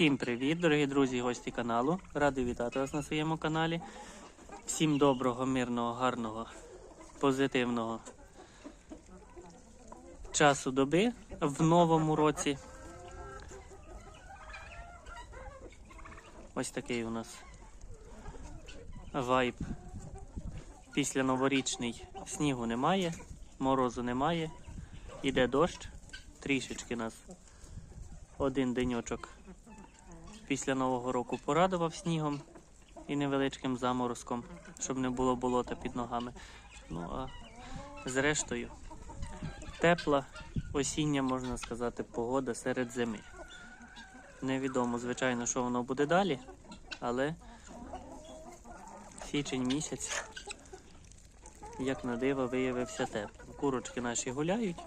Всім привіт, дорогі друзі і гості каналу. Радий вітати вас на своєму каналі. Всім доброго, мирного, гарного, позитивного часу доби в новому році. Ось такий у нас вайб. Після новорічний снігу немає, морозу немає, іде дощ, трішечки нас один деньочок після Нового року порадував снігом і невеличким заморозком, щоб не було болота під ногами. Ну а зрештою, тепла осіння, можна сказати, погода серед зими. Невідомо, звичайно, що воно буде далі, але січень місяць, як на диво, виявився теплим. Курочки наші гуляють,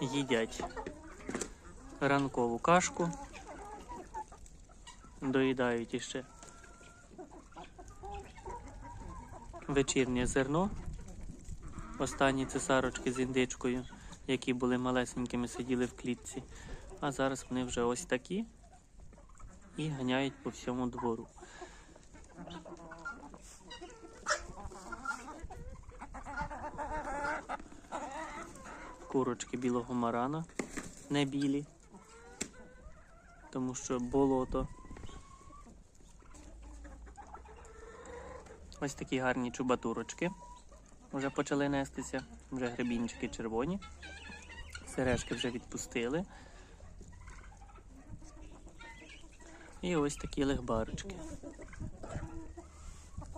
їдять ранкову кашку, доїдають іще вечірнє зерно. Останні цесарочки з індичкою, які були малесенькими, сиділи в клітці. А зараз вони вже ось такі і ганяють по всьому двору. Курочки білого марана, не білі, тому що болото. Ось такі гарні чубатурочки. Вже почали нестися, вже гребінчики червоні. Сережки вже відпустили. І ось такі легбарочки.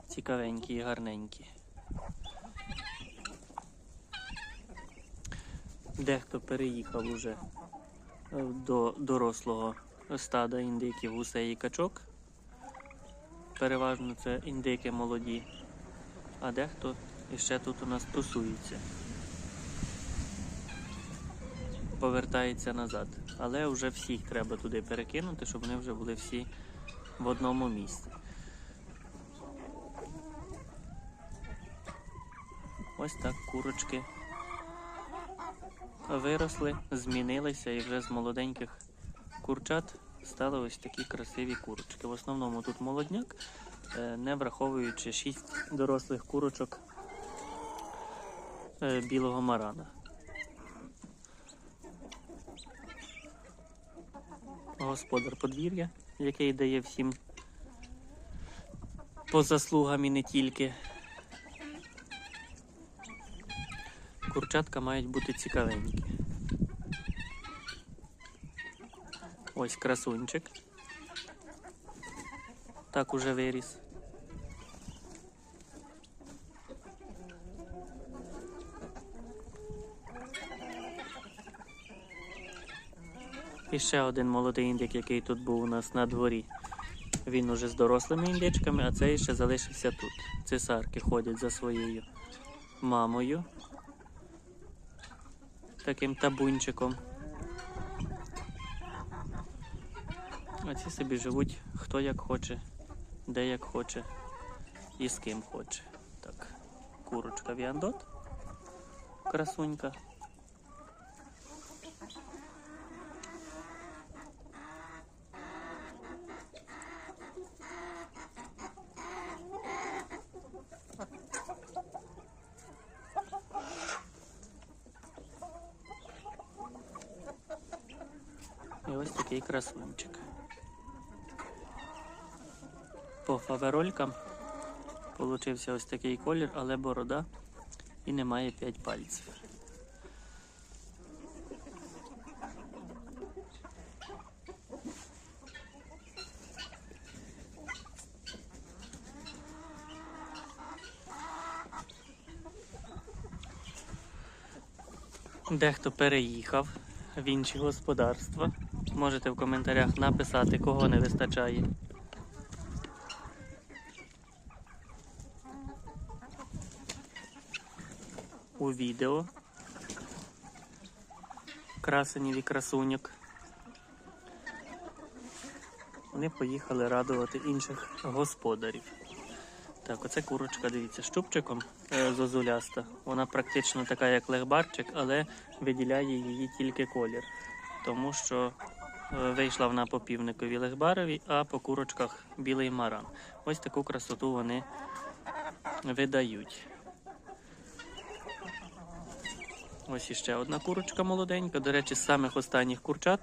Цікавенькі і гарненькі. Дехто переїхав уже до дорослого стада індиків, гусей і качок. Переважно це індики молоді, а дехто іще тут у нас тусується. Повертається назад. Але вже всіх треба туди перекинути, щоб вони вже були всі в одному місці. Ось так курочки виросли, змінилися і вже з молоденьких курчат стали ось такі красиві курочки. В основному тут молодняк, е, не враховуючи 6 дорослих курочок е, білого марана. Господар подвір'я, який дає всім по заслугам і не тільки. Курчатка мають бути цікавенькі. Ось красунчик. Так уже виріс. І ще один молодий індик, який тут був у нас на дворі. Він уже з дорослими індичками, а цей ще залишився тут. Цесарки ходять за своєю мамою. Таким табунчиком. А ці собі живуть хто як хоче, де як хоче і з ким хоче. Так, курочка Віандот, красунька. І ось такий красунчик. По фаверолькам получився ось такий колір, але борода і немає 5 пальців. Дехто переїхав в інші господарства. Можете в коментарях написати, кого не вистачає. Відео красенів і красуньок. Вони поїхали радувати інших господарів. Так, оце курочка, дивіться, щупчиком е, зозуляста. Вона практично така, як легбарчик, але виділяє її тільки колір. Тому що е, вийшла вона по півникові легбарові, а по курочках білий маран. Ось таку красоту вони видають. Ось іще одна курочка молоденька. До речі, з самих останніх курчат.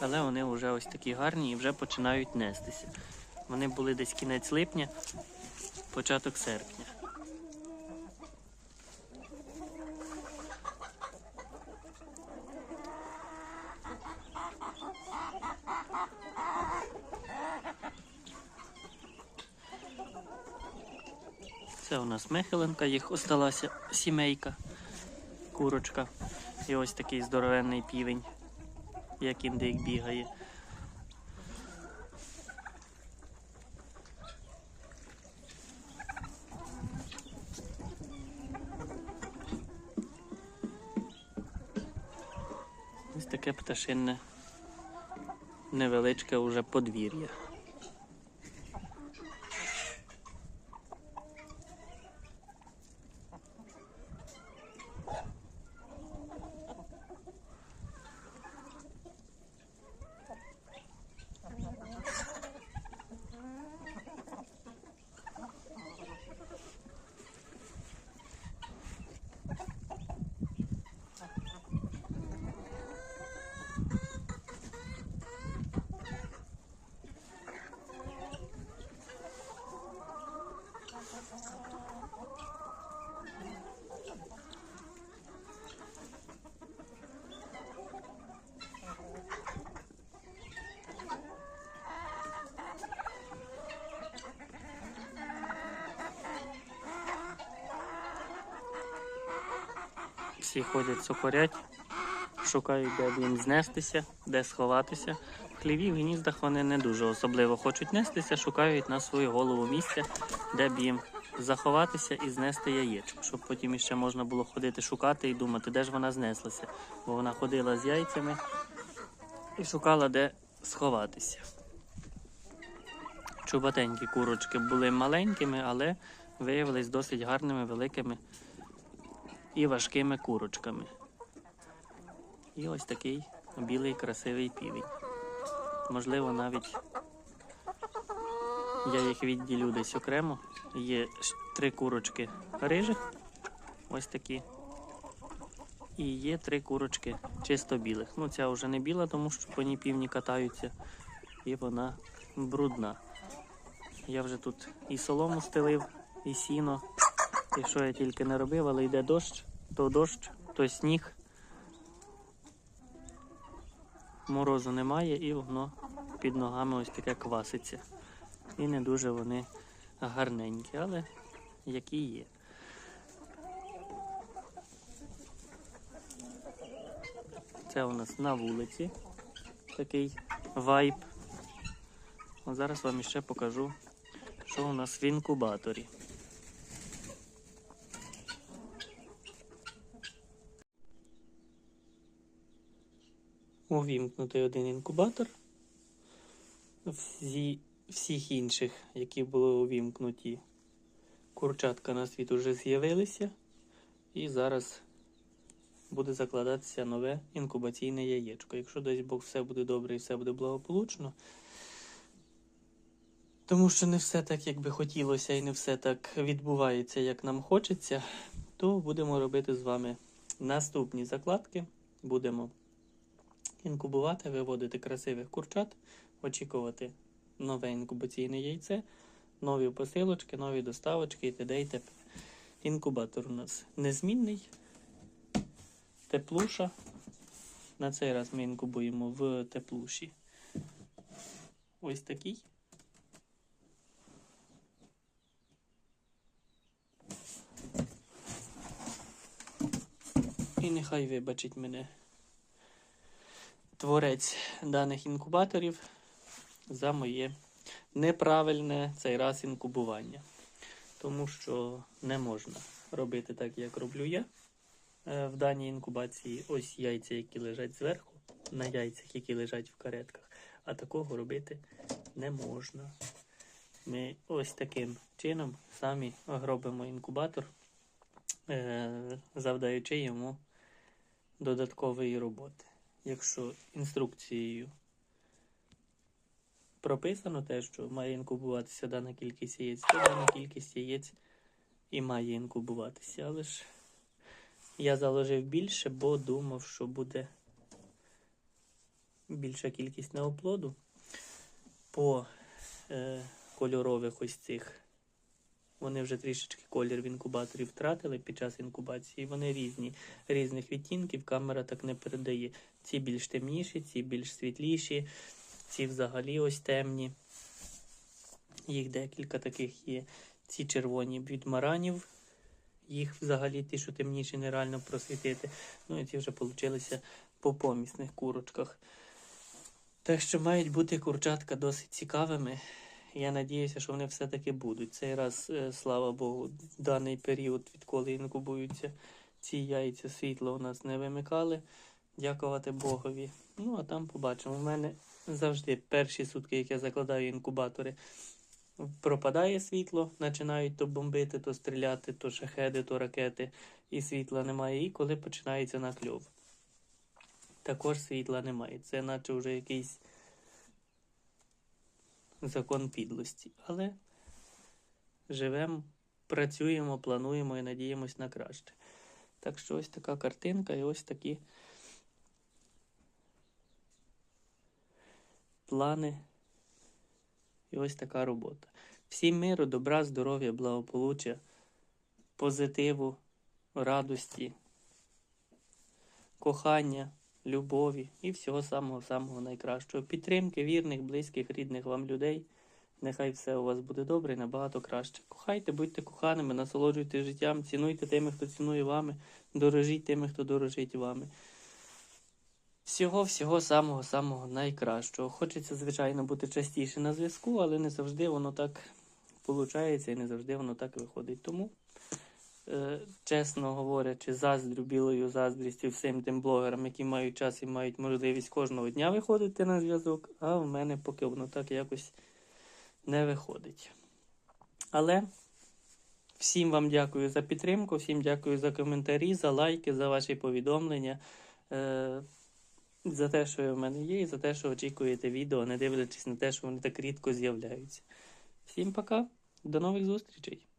Але вони вже ось такі гарні і вже починають нестися. Вони були десь кінець липня, початок серпня. Це у нас Михеленка, їх осталася сімейка, курочка. І ось такий здоровенний півень, як індик бігає. Ось таке пташинне невеличке уже подвір'я. Всі ходять сухорять, шукають, де їм знестися, де сховатися. В хліві в гніздах вони не дуже особливо хочуть нестися, шукають на свою голову місце, де б їм заховатися і знести яєчко, щоб потім іще можна було ходити шукати і думати, де ж вона знеслася. Бо вона ходила з яйцями і шукала, де сховатися. Чубатенькі курочки були маленькими, але виявились досить гарними, великими і важкими курочками. І ось такий білий красивий півень. Можливо, навіть я їх відділю десь окремо. Є три курочки рижих, ось такі. І є три курочки чисто білих. Ну, ця вже не біла, тому що по ній півні катаються, і вона брудна. Я вже тут і солому стелив, і сіно, і що я тільки не робив, але йде дощ, то дощ, то сніг. Морозу немає і воно під ногами ось таке кваситься. І не дуже вони гарненькі, але які є. Це у нас на вулиці такий вайб. От зараз вам іще покажу, що у нас в інкубаторі. Увімкнутий один інкубатор. Всі, всіх інших, які були увімкнуті, курчатка на світ уже з'явилися. І зараз буде закладатися нове інкубаційне яєчко. Якщо десь Бог все буде добре і все буде благополучно, тому що не все так, як би хотілося, і не все так відбувається, як нам хочеться, то будемо робити з вами наступні закладки. Будемо інкубувати, виводити красивих курчат, очікувати нове інкубаційне яйце, нові посилочки, нові доставочки і т.д. і т.п. Інкубатор у нас незмінний, теплуша. На цей раз ми інкубуємо в теплуші. Ось такий. І нехай вибачить мене творець даних інкубаторів за моє неправильне цей раз інкубування. Тому що не можна робити так, як роблю я е, в даній інкубації. Ось яйця, які лежать зверху, на яйцях, які лежать в каретках. А такого робити не можна. Ми ось таким чином самі робимо інкубатор, е, завдаючи йому додаткової роботи. Якщо інструкцією прописано те, що має інкубуватися дана кількість яєць, то дана кількість яєць і має інкубуватися. Але ж я заложив більше, бо думав, що буде більша кількість неоплоду по е, кольорових ось цих. Вони вже трішечки колір в інкубаторі втратили під час інкубації. Вони різні, різних відтінків. Камера так не передає. Ці більш темніші, ці більш світліші, ці взагалі ось темні. Їх декілька таких є. Ці червоні від маранів. Їх взагалі ті, що темніші, нереально просвітити. Ну і ці вже получилися по помісних курочках. Так що мають бути курчатка досить цікавими. Я надіюся, що вони все-таки будуть. Цей раз, е, слава Богу, даний період, відколи інкубуються ці яйця, світло у нас не вимикали. Дякувати Богові. Ну, а там побачимо. У мене завжди перші сутки, як я закладаю інкубатори, пропадає світло, починають то бомбити, то стріляти, то шахеди, то ракети, і світла немає. І коли починається накльов. Також світла немає. Це наче вже якийсь закон підлості. Але живемо, працюємо, плануємо і надіємось на краще. Так що ось така картинка і ось такі плани. І ось така робота. Всім миру, добра, здоров'я, благополуччя, позитиву, радості, кохання, любові і всього самого-самого найкращого. Підтримки вірних, близьких, рідних вам людей. Нехай все у вас буде добре і набагато краще. Кохайте, будьте коханими, насолоджуйте життям, цінуйте тими, хто цінує вами, дорожіть тими, хто дорожить вами. Всього, всього самого самого найкращого. Хочеться, звичайно, бути частіше на зв'язку, але не завжди воно так виходить і не завжди воно так виходить. Тому, чесно говорячи, заздрю білою заздрістю всім тим блогерам, які мають час і мають можливість кожного дня виходити на зв'язок, а в мене поки воно так якось не виходить. Але всім вам дякую за підтримку, всім дякую за коментарі, за лайки, за ваші повідомлення. Е, за те, що в мене є, і за те, що очікуєте відео, не дивлячись на те, що вони так рідко з'являються. Всім пока, до нових зустрічей!